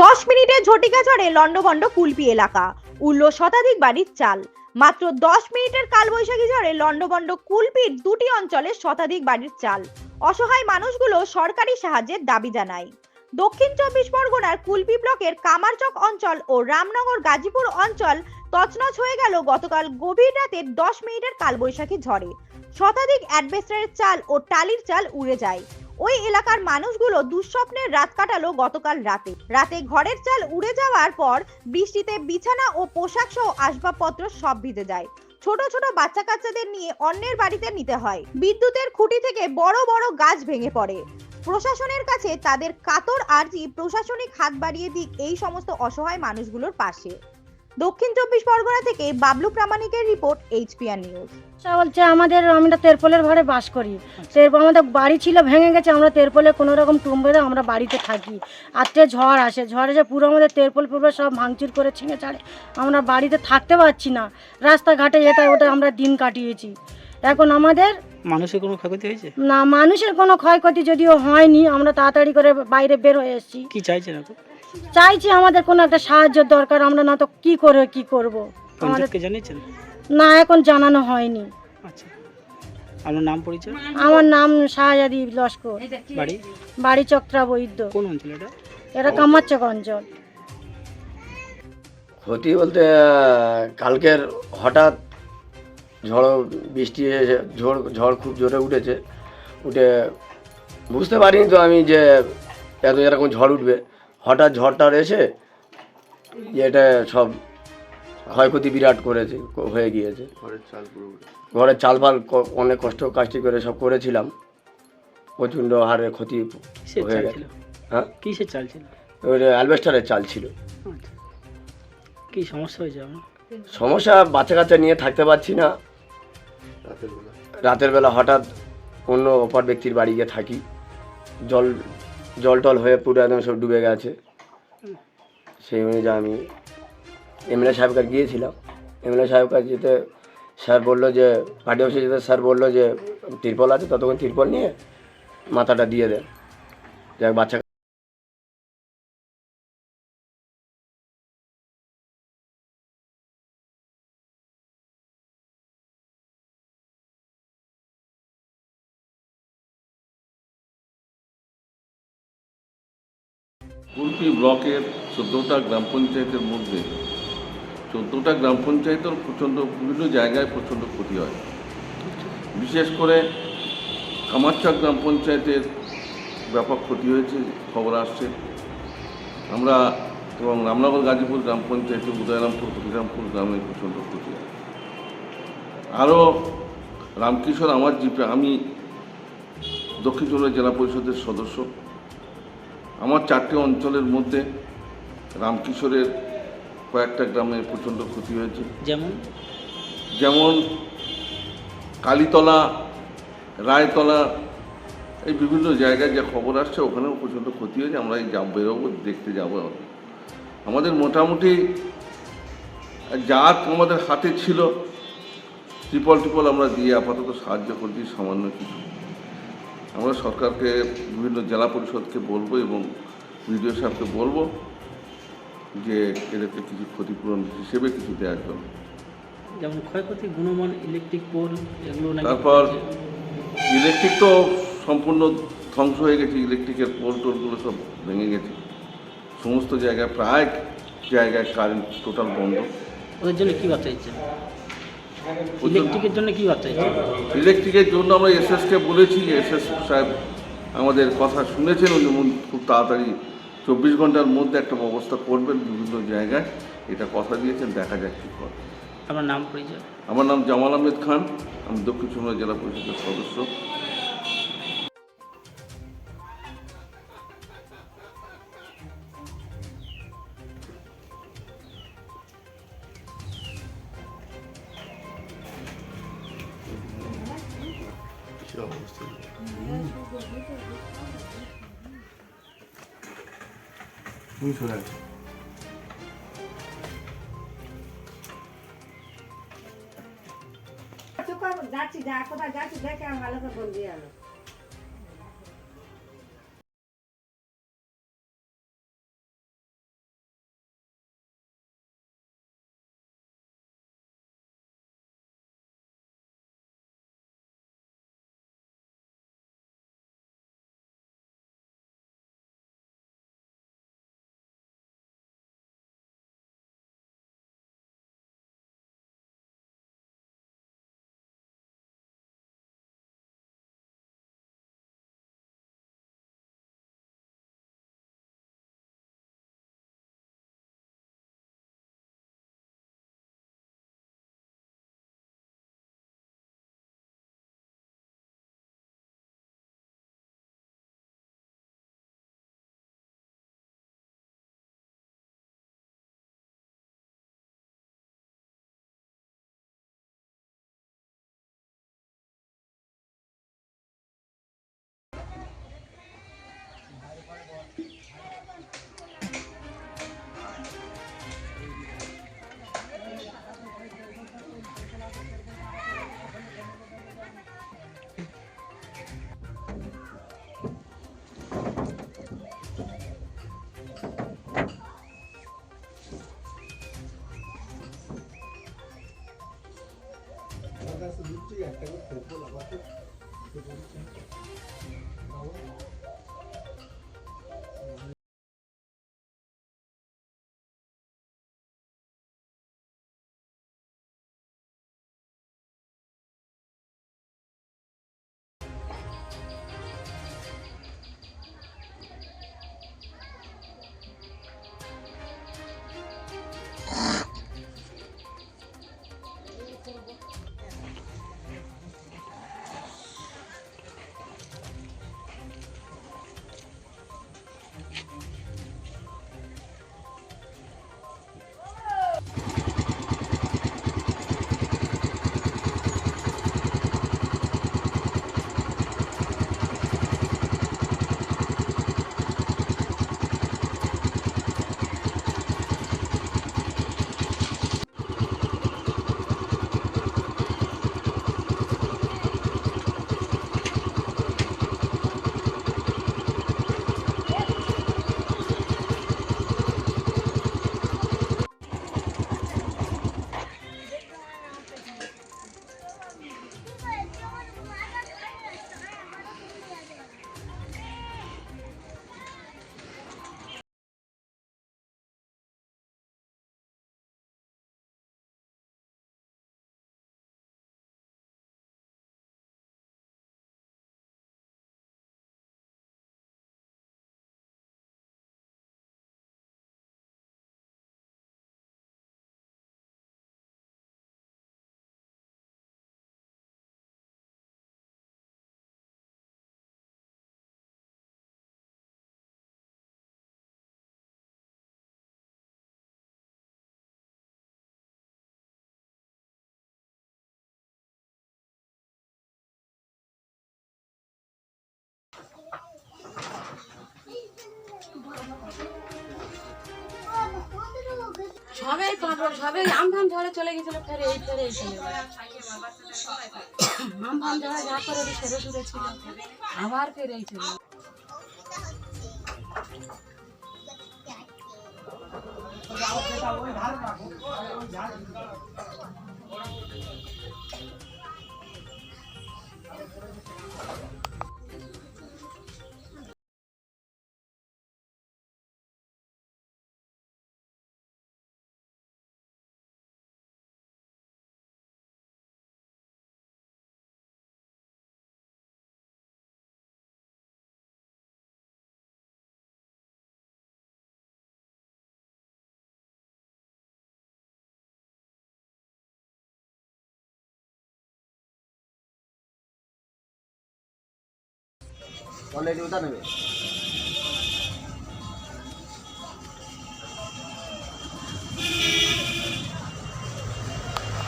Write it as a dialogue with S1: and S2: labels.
S1: দশ মিনিটে ঝটিকা ঝড়ে লন্ডভন্ড কুলপি এলাকা। উল্ল শতাধিক বাড়ির চাল। মাত্র দশ মিনিটের কালবৈশাখী ঝড়ে লন্ডভন্ড কুলপির দুটি অঞ্চলে শতাধিক বাড়ির চাল। অসহায় মানুষগুলো সরকারি সাহায্যের দাবি জানায়। দক্ষিণ চব্বিশ পরগনার কুলপি ব্লকের কামারচক অঞ্চল ও রামনগর গাজীপুর অঞ্চল তছনছ হয়ে গেল গতকাল গভীর রাতে দশ মিনিটের কালবৈশাখী ঝড়ে। শতাধিক অ্যাডভেস্টারের চাল ও টালির চাল উড়ে যায়। ওই এলাকার মানুষগুলো দুঃস্বপ্নের রাত কাটালো গতকাল রাতে। রাতে ঘরের চাল উড়ে যাওয়ার পর বৃষ্টিতে বিছানা ও পোশাক সহ আসবাবপত্র সব ভিজে যায়। ছোট ছোট বাচ্চা কাচ্চাদের নিয়ে অন্যের বাড়িতে নিতে হয়। বিদ্যুতের খুঁটি থেকে বড় বড় গাছ ভেঙে পড়ে। প্রশাসনের কাছে তাদের কাতর আর্জি প্রশাসনিক হাত বাড়িয়ে দিক এই সমস্ত অসহায় মানুষগুলোর পাশে। দক্ষিণ চব্বিশ পরগনা থেকে বাবলু প্রামাণিকের রিপোর্ট এইচপিআর নিউজ।
S2: আচ্ছা বলছে আমাদের আমরা তেরপলের ঘরে বাস করি। তেরপল আমাদের বাড়ি ছিল ভেঙে গেছে আমরা তেরপলে কোনো রকম টুম বেঁধে আমরা বাড়িতে থাকি। আজকে ঝড় আসে ঝড় এসে পুরো আমাদের তেরপল পুরো সব ভাঙচুর করে ছিঁড়ে ছাড়ে। আমরা বাড়িতে থাকতে পারছি না। রাস্তাঘাটে এটা ওটা আমরা দিন কাটিয়েছি। এখন আমাদের
S3: মানুষের কোনো ক্ষয়ক্ষতি হয়েছে?
S2: না মানুষের কোনো ক্ষয়ক্ষতি যদিও হয়নি আমরা তাড়াতাড়ি করে বাইরে বের হয়ে এসেছি।
S3: কি চাইছেন এখন?
S2: চাইছি আমাদের কোনো একটা সাহায্যের দরকার আমরা না তো কি করে কি করব? আমাদের
S3: পঞ্চায়েতকে জানিয়েছেন?
S2: না এখন জানানো হয়নি।
S3: আচ্ছা। আপনার নাম পরিচয়?
S2: আমার নাম শাহজাদি লস্কর।
S3: বাড়ি?
S2: বাড়ি চক্রা বৈদ্য
S3: কোন অঞ্চল এটা?
S2: এটা কামাচ্চক অঞ্চল।
S4: ক্ষতি বলতে আহ, কালকের হঠাৎ ঝড় বৃষ্টি এসে ঝড় ঝড় খুব জোরে উঠেছে। উঠে বুঝতে পারিনি তো আমি যে এত এরকম ঝড় উঠবে। হঠাৎ ঝড়টার এসে এটা সব ক্ষয়ক্ষতি বিরাট করেছে হয়ে গিয়েছে। ঘরের চাল ফাল ক- অনেক কষ্ট কাজটি করে সব করেছিলাম। প্রচণ্ড হারে ক্ষতি হয়ে গেছে। হ্যাঁ?
S3: কিসের চাল ছিল?
S4: ওইটা অ্যালবেস্টারের চাল ছিল।
S3: আচ্ছা। কি সমস্যা হয়েছে আপনার?
S4: সমস্যা বাচ্চা কাচ্চা নিয়ে থাকতে পারছি না। রাতের বেলা হঠাৎ অন্য অপর ব্যক্তির বাড়ি গিয়ে থাকি। জল জল টল হয়ে পুরো একদম সব ডুবে গেছে। সেই অনুযায়ী আমি এমএলএ সাহেব কাছে গিয়েছিলাম। এমএলএ সাহেব কাছে যেতে স্যার বলল যে পার্টি অফিসে যেতে স্যার বলল যে, তিরপল আছে, ততক্ষণ তিরপল নিয়ে মাথাটা দিয়ে দেন। যাক, বাচ্চা
S5: কুলপি ব্লকের চোদ্দোটা গ্রাম পঞ্চায়েতের মধ্যে চোদ্দোটা গ্রাম পঞ্চায়েতের প্রচণ্ড বিভিন্ন জায়গায় প্রচণ্ড ক্ষতি হয়। বিশেষ করে কামারচক গ্রাম পঞ্চায়েতের ব্যাপক ক্ষতি হয়েছে, খবর আসছে। আমরা এবং রামনগর গাজীপুর গ্রাম পঞ্চায়েতে, উদয়রামপুর, হরিরামপুর গ্রামে প্রচণ্ড ক্ষতি হয়। আরও রামকিশোর, আমার জিপে, আমি দক্ষিণ চব্বিশ জেলা পরিষদের সদস্য। আমার চারটে অঞ্চলের মধ্যে রামকিশোরের কয়েকটা গ্রামে প্রচণ্ড ক্ষতি হয়েছে।
S3: যেমন?
S5: যেমন কালীতলা রায়তলা এই বিভিন্ন জায়গায় যে খবর আসছে ওখানেও প্রচণ্ড ক্ষতি হয়েছে। আমরা এই যাব বেরোবো দেখতে যাব। আমাদের মোটামুটি যা আমাদের হাতে ছিল। ত্রিপল টিপল আমরা দিয়ে আপাতত সাহায্য করছি সামান্য কিছু। আমরা সরকারকে বিভিন্ন জেলা পরিষদকে বলব এবং বিডিও সাহেবকে বলব যে এদেরকে কিছু ক্ষতিপূরণ হিসেবে কিছু দেওয়ার জন্য।
S3: যেমন ক্ষয়ক্ষতি গুণমান ইলেকট্রিক পোল এগুলো
S5: তারপর ইলেকট্রিক তো সম্পূর্ণ ধ্বংস হয়ে গেছে ইলেকট্রিকের পোল টোলগুলো সব ভেঙে গেছে। সমস্ত জায়গায় প্রায় জায়গায় কারেন্ট টোটাল বন্ধ।
S3: ওদের জন্য কি বার্তা ইলেকট্রিকের জন্য কি দিচ্ছেন
S5: ইলেকট্রিকের জন্য আমরা এসএসকে বলেছি এসএস সাহেব আমাদের কথা শুনেছেন উনি উনি খুব তাড়াতাড়ি চব্বিশ ঘণ্টার মধ্যে একটা ব্যবস্থা করবেন বিভিন্ন জায়গায়। এটা কথা দিয়েছেন দেখা যাক কী করে।
S3: আমার নাম পরিচয়?
S5: আমার নাম জামাল আহমেদ খান আমি দক্ষিণ চব্বিশ জেলা পরিষদের সদস্য।
S6: যাচ্ছি যা কোথায় যাচ্ছি দেখে ভালো করে বলবি আমি
S7: Eu não sei se você está. Eu não sei se. Eu não sei se
S8: সবাই পাগল, সবাই আম ফাম ঝড়ে চলে গেছিল, ফেরে এই ফেরে এই চলে গেল। আম ফাম ঝড়ে যা করে ওই সেরে ছিল, আবার ফেরে এই চলে গেল।
S4: 我来溜达那边。